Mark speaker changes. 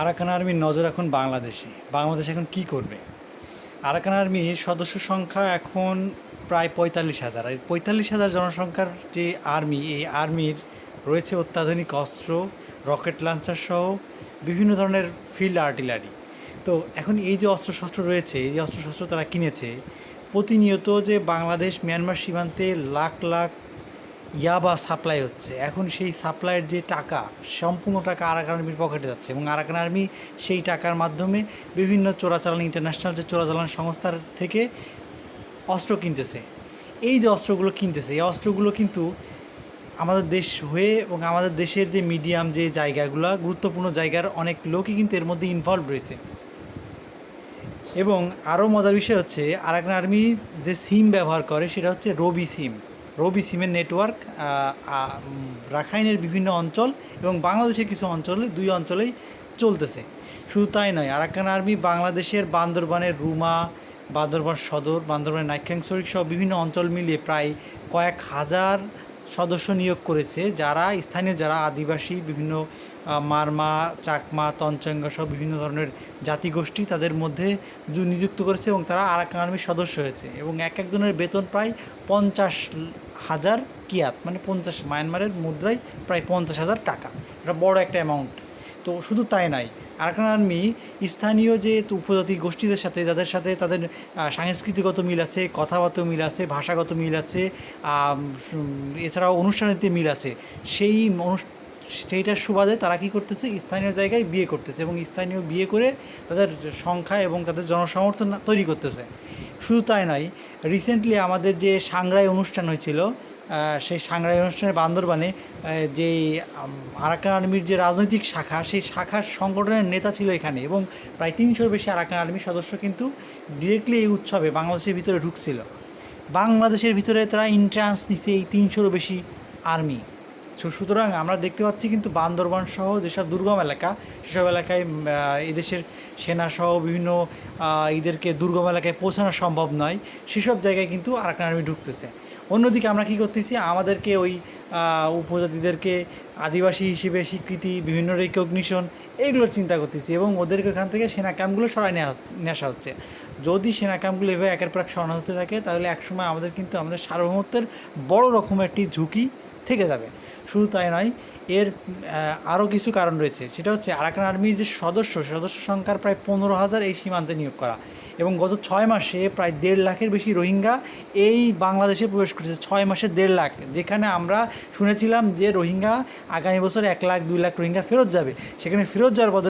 Speaker 1: Arakan আর্মির নজর এখন বাংলাদেশে। বাংলাদেশ এখন কি করবে? আরাকান আর্মির সদস্য সংখ্যা এখন প্রায় পঁয়তাল্লিশ হাজার। আর পঁয়তাল্লিশ হাজার জনসংখ্যার যে আর্মি, এই আর্মির রয়েছে অত্যাধুনিক অস্ত্র, রকেট লঞ্চার সহ বিভিন্ন ধরনের ফিল্ড আর্টিলারি। তো এখন এই যে অস্ত্রশস্ত্র রয়েছে, এই যে অস্ত্রশস্ত্র তারা কিনেছে, প্রতিনিয়ত যে বাংলাদেশ মিয়ানমার সীমান্তে লাখ লাখ ইয়াবা সাপ্লাই হচ্ছে। এখন সেই সাপ্লাইয়ের যে টাকা, সম্পূর্ণ টাকা আরাকান আর্মির পকেটে যাচ্ছে এবং আরাকান আর্মি সেই টাকার মাধ্যমে বিভিন্ন চোরাচালান ইন্টারন্যাশনাল যে চোরাচালান সংস্থার থেকে অস্ত্র কিনতেছে। এই যে অস্ত্রগুলো কিনতেছে, এই অস্ত্রগুলো কিন্তু আমাদের দেশ হয়ে এবং আমাদের দেশের যে মিডিয়াম যে জায়গাগুলো, গুরুত্বপূর্ণ জায়গার অনেক লোকই কিন্তু এর মধ্যে ইনভলভ রয়েছে। এবং আরও মজার বিষয় হচ্ছে, আরাকান আর্মি যে সিম ব্যবহার করে, সেটা হচ্ছে রবি সিম রবি সিমের নেটওয়ার্ক রাখাইনের বিভিন্ন অঞ্চল এবং বাংলাদেশের কিছু অঞ্চলে, দুই অঞ্চলেই চলতেছে। শুধু তাই নয়, আরাকান আর্মি বাংলাদেশের বান্দরবানের রুমা, বান্দরবান সদর, বান্দরবানের নাইক্যাংসরিক সহ বিভিন্ন অঞ্চল মিলিয়ে প্রায় কয়েক হাজার সদস্য নিয়োগ করেছে, যারা স্থানীয় যারা আদিবাসী, বিভিন্ন মারমা, চাকমা তঞ্চঙ্গা সহ বিভিন্ন ধরনের জাতিগোষ্ঠী তাদের মধ্যে নিযুক্ত করেছে এবং তারা আরাকান আর্মির সদস্য হয়েছে এবং এক একজনের বেতন প্রায় পঞ্চাশ হাজার কিয়াত মানে পঞ্চাশ, মায়ানমারের মুদ্রায় প্রায় পঞ্চাশ হাজার টাকা। এটা বড় একটা অ্যামাউন্ট তো শুধু তাই নয়, আরাকান আর্মি স্থানীয় যে উপজাতি গোষ্ঠীদের সাথে, যাদের সাথে তাদের সাংস্কৃতিগত মিল আছে কথাগত মিল আছে, ভাষাগত মিল আছে এছাড়াও অনুষ্ঠানেতে মিল আছে, সেই অনুষ- সেইটার সুবাদে তারা কী করতেছে? স্থানীয় জায়গায় বিয়ে করতেছে এবং স্থানীয় বিয়ে করে তাদের সংখ্যা এবং তাদের জনসমর্থন তৈরি করতেছে। শুধু তাই নয়। রিসেন্টলি আমাদের যে সাংগ্রাই অনুষ্ঠান হয়েছিল সেই সাংগ্রাই অনুষ্ঠানে বান্দরবানে যে আরাকান আর্মির যে রাজনৈতিক শাখা, সেই শাখার সংগঠনের নেতা ছিল এখানে এবং প্রায় তিনশোর বেশি আরাকান আর্মির সদস্য কিন্তু ডিরেক্টলি এই উৎসবে বাংলাদেশের ভিতরে ঢুকছিল। বাংলাদেশের ভিতরে তারা ইন্ট্রান্স নিচ্ছে এই তিনশোরও বেশি আর্মি। সুতরাং আমরা দেখতে পাচ্ছি কিন্তু বান্দরবান সহ যেসব দুর্গম এলাকা সেসব এলাকায় এদেশের সেনা সহ বিভিন্ন আহ, এদেরকে দুর্গম এলাকায় পৌঁছানো সম্ভব নয়। সেসব জায়গায় কিন্তু আরাকান আর্মি ঢুকতেছে। অন্যদিকে আমরা কি করতেছি? আমাদেরকে ওই উপজাতিদেরকে আদিবাসী হিসেবে স্বীকৃতি বিভিন্ন রেকগনিশন এইগুলোর চিন্তা করতেছি এবং ওদেরকে ওখান থেকে সেনা ক্যাম্পগুলো সরাই নেওয়া নিয়ে হচ্ছে। যদি সেনা ক্যাম্পগুলো এভাবে একের পর এক সরানো হতে থাকে তাহলে একসময় আমাদের কিন্তু আমাদের সার্বভৌমত্বের বড় রকমের একটি ঝুঁকি থেকে যাবে। শুধু তাই নয়, এর আরও কিছু কারণ রয়েছে। সেটা হচ্ছে আরাকান আর্মির যে সদস্য সদস্য সংখ্যার প্রায় পনেরো হাজার এই সীমান্তে নিয়োগ করা। এবং গত ছয় মাসে প্রায় দেড় লাখের বেশি রোহিঙ্গা এই বাংলাদেশে প্রবেশ করেছে। ছয় মাসে দেড় লাখ। যেখানে আমরা শুনেছিলাম যে রোহিঙ্গা আগামী বছর এক লাখ, দুই লাখ রোহিঙ্গা ফেরত যাবে। সেখানে ফেরত যাওয়ার